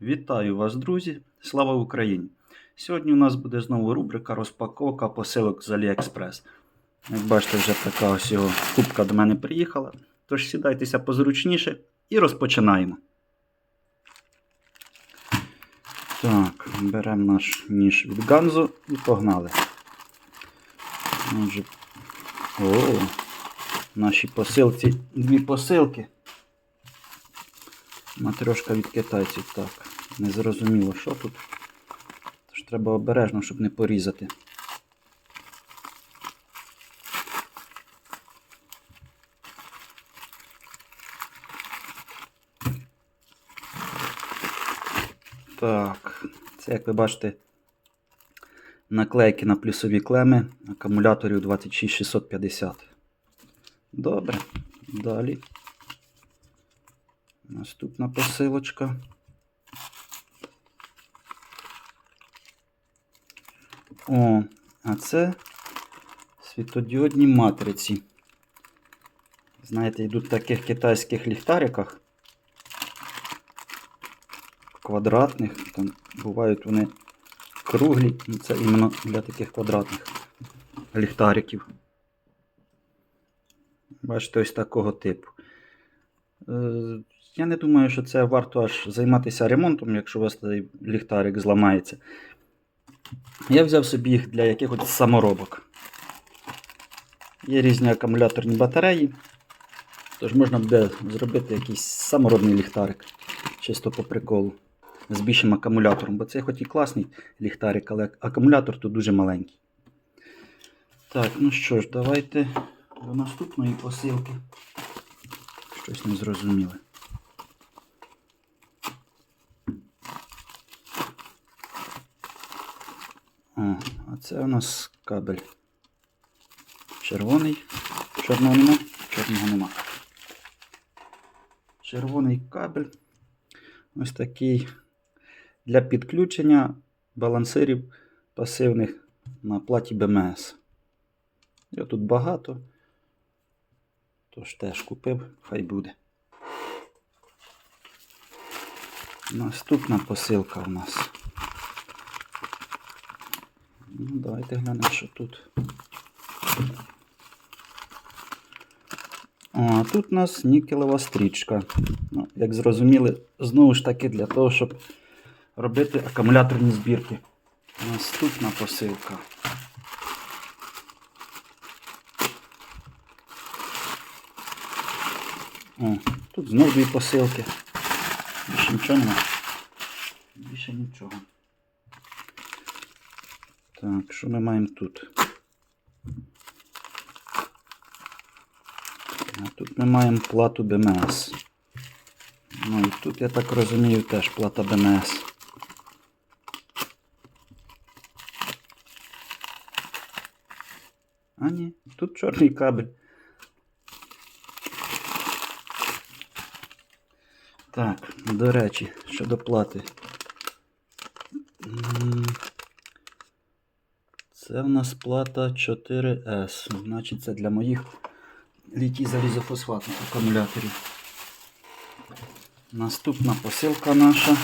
Вітаю вас, друзі! Слава Україні! Сьогодні у нас буде знову рубрика розпаковка посилок з AliExpress. Як бачите, вже така ось його кубка до мене приїхала. Тож сідайтеся позручніше і розпочинаємо. Так, беремо наш ніж від Ганзу і погнали. Отже, О, в нашій посилці дві посилки. Матрешка від китайців. Так, не зрозуміло, що тут. Тож треба обережно, щоб не порізати. Так, це, як ви бачите, наклейки на плюсові клеми акумуляторів 26650. Добре, далі. Наступна посилочка. О, а це світодіодні матриці. Знаєте, йдуть в таких китайських ліхтариках. Квадратних. Там бувають вони круглі. Це іменно для таких квадратних ліхтариків. Бачите, ось такого типу. Е, Я не думаю, що це варто аж займатися ремонтом, якщо у вас цей ліхтарик зламається. Я взяв собі їх для якихось саморобок. Є різні акумуляторні батареї. Тож можна буде зробити якийсь саморобний ліхтарик. Чисто по приколу. З більшим акумулятором. Бо це хоч і класний ліхтарик, але акумулятор тут дуже маленький. Так, ну що ж, давайте до наступної посилки. Щось не зрозуміле. А це у нас кабель. Червоний. Чорного нема? Чорного нема. Червоний кабель. Ось такий для підключення балансирів пасивних на платі БМС. Його тут багато. Тож теж купив, хай буде. Наступна посилка у нас. Ну, давайте глянемо, що тут. А тут у нас нікелева стрічка. Ну, як зрозуміли, знову ж таки для того, щоб робити акумуляторні збірки. Наступна посилка. О, тут знову дві посилки. Більше нічого немає. Більше нічого. Так, що ми маємо тут? А тут ми маємо плату БМС. Ну і тут, я так розумію, теж плата БМС. А ні, тут чорний кабель. Так, до речі, щодо плати. Це в нас плата 4С. Значить, це для моїх літій залізофосфатних акумуляторів. Наступна посилка наша.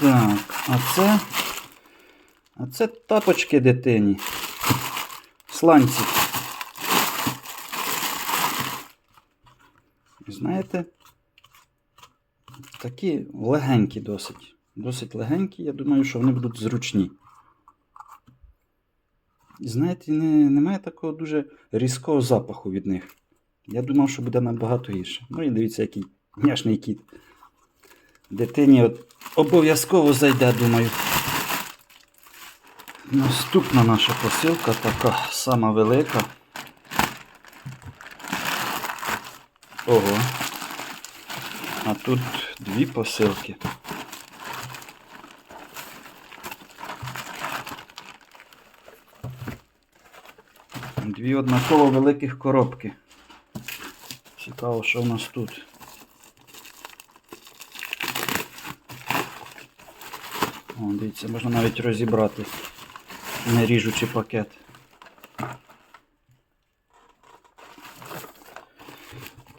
Так, а це. А це тапочки дитині. Сланці. Знаєте, такі легенькі досить. Досить легенькі, я думаю, що вони будуть зручні. І знаєте, не, немає такого дуже різкого запаху від них. Я думав, що буде набагато гірше. Ну і дивіться, який няшний кіт. Дитині от обов'язково зайде, думаю. Наступна наша посилка така сама велика. Ого. А тут дві посилки. Дві однаково великих коробки. Цікаво, що в нас тут. О, дивіться, можна навіть розібрати, не ріжучи пакет.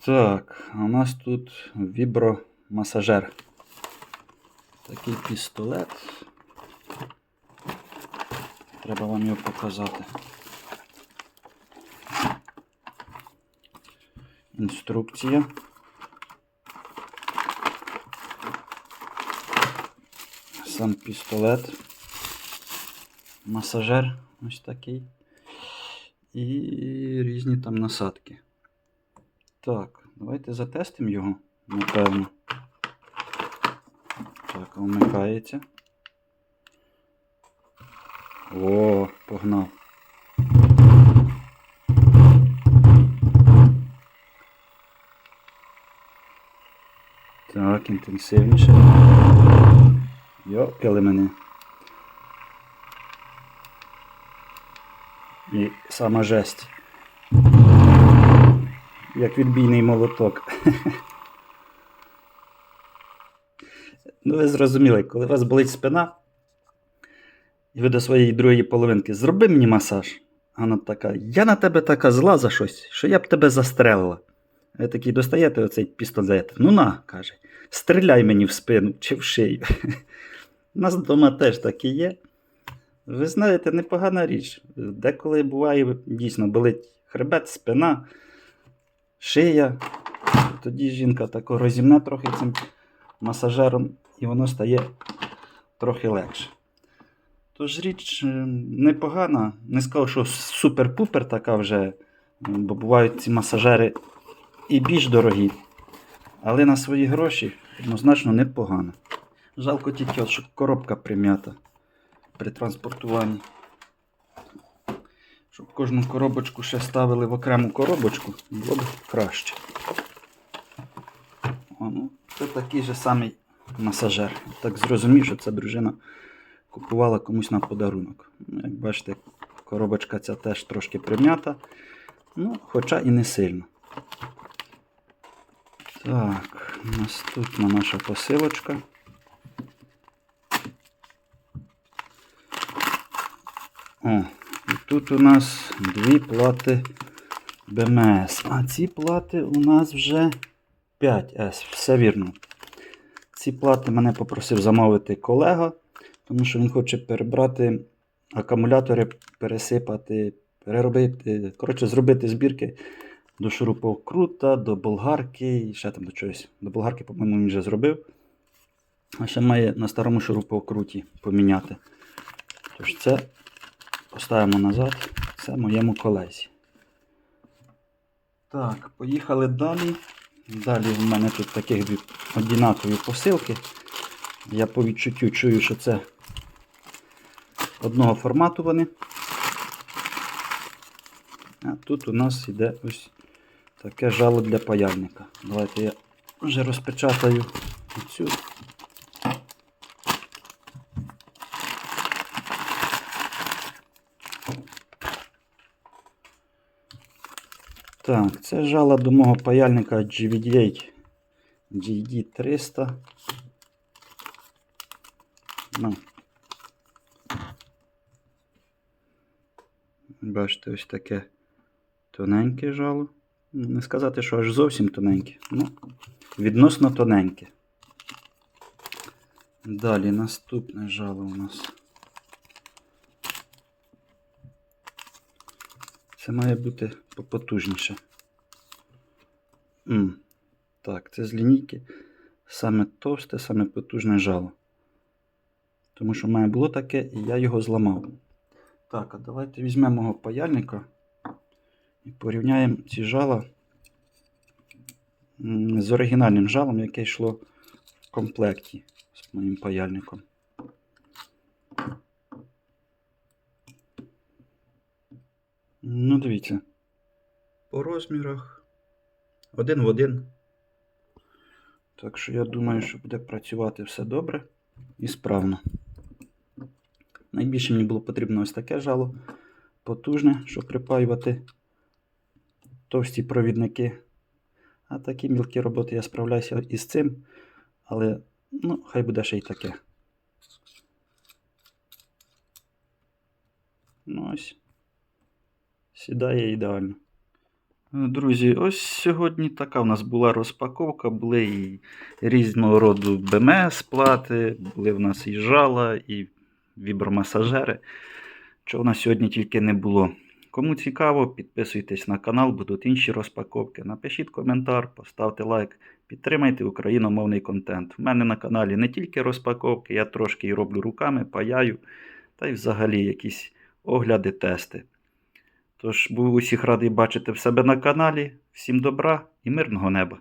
Так, у нас тут вібромасажер. Такий пістолет. Треба вам його показати. Інструкція. Сам пістолет. Масажер ось такий. І різні там насадки. Так, давайте затестимо його, напевно. Так, вмикається. О, погнав. Так, інтенсивніше. Йопили мене. І сама жесть. Як відбійний молоток. ну, ви зрозуміли, коли у вас болить спина, і ви до своєї другої половинки зроби мені масаж. А Вона така, я на тебе така зла за щось, що я б тебе застрелила. Ви такий достаєте оцей пістолет. Ну на, каже, стріляй мені в спину чи в шию. У нас вдома теж такі є. Ви знаєте, непогана річ. Деколи буває, дійсно болить хребет, спина, шия. Тоді жінка тако розімне трохи цим масажером, і воно стає трохи легше. Тож річ е, непогана. Не скажу, що супер-пупер така вже, бо бувають ці масажери і більш дорогі. Але на свої гроші однозначно непогано. Жалко тільки, що коробка прим'ята при транспортуванні. Щоб кожну коробочку ще ставили в окрему коробочку, було б краще. О, ну, це такий же самий масажер. Так зрозумів, що ця дружина купувала комусь на подарунок. Ну, Як бачите, коробочка ця теж трошки прим'ята, ну, хоча і не сильно. Так, наступна наша посилочка. О, тут у нас дві плати БМС. А ці плати у нас вже 5С. Все вірно. Ці плати мене попросив замовити колега, тому що він хоче перебрати акумулятори, пересипати, переробити, коротше, зробити збірки до шуруповкрута, до болгарки і ще там до чогось. До болгарки, по-моєму, він вже зробив. А ще має на старому шуруповкруті поміняти. Тож це поставимо назад. Це моєму колесі. Так, поїхали далі. Далі в мене тут таких дві однакові посилки. Я по відчуттю чую, що це одного формату вони. А тут у нас йде ось таке жало для паяльника. Давайте я вже розпечатаю цю. Так, це жало до мого паяльника GVDA GD300. Ну. Бачите, ось таке тоненьке жало. Не сказати, що аж зовсім тоненьке. Ну, відносно тоненьке. Далі наступне жало у нас. Це має бути попотужніше. М. Так, це з лінійки саме товсте, саме потужне жало. Тому що в мене було таке, і я його зламав. Так, а давайте візьмемо мого паяльника і порівняємо ці жала з оригінальним жалом, яке йшло в комплекті з моїм паяльником. Ну, дивіться. По розмірах один в один. Так що я думаю, що буде працювати все добре і справно. Найбільше мені було потрібно ось таке жало потужне, щоб припаювати товсті провідники. А такі мілкі роботи я справляюся із цим, але ну, хай буде ще й таке. Ну ось. Сідає ідеально. Друзі, ось сьогодні така у нас була розпаковка, були і різного роду БМС плати, були в нас і жала, і вібромасажери. Чого у нас сьогодні тільки не було. Кому цікаво, підписуйтесь на канал, будуть інші розпаковки. Напишіть коментар, поставте лайк, підтримайте україномовний контент. У мене на каналі не тільки розпаковки, я трошки і роблю руками, паяю, та й взагалі якісь огляди, тести. Тож був усіх радий бачити в себе на каналі. Всім добра і мирного неба!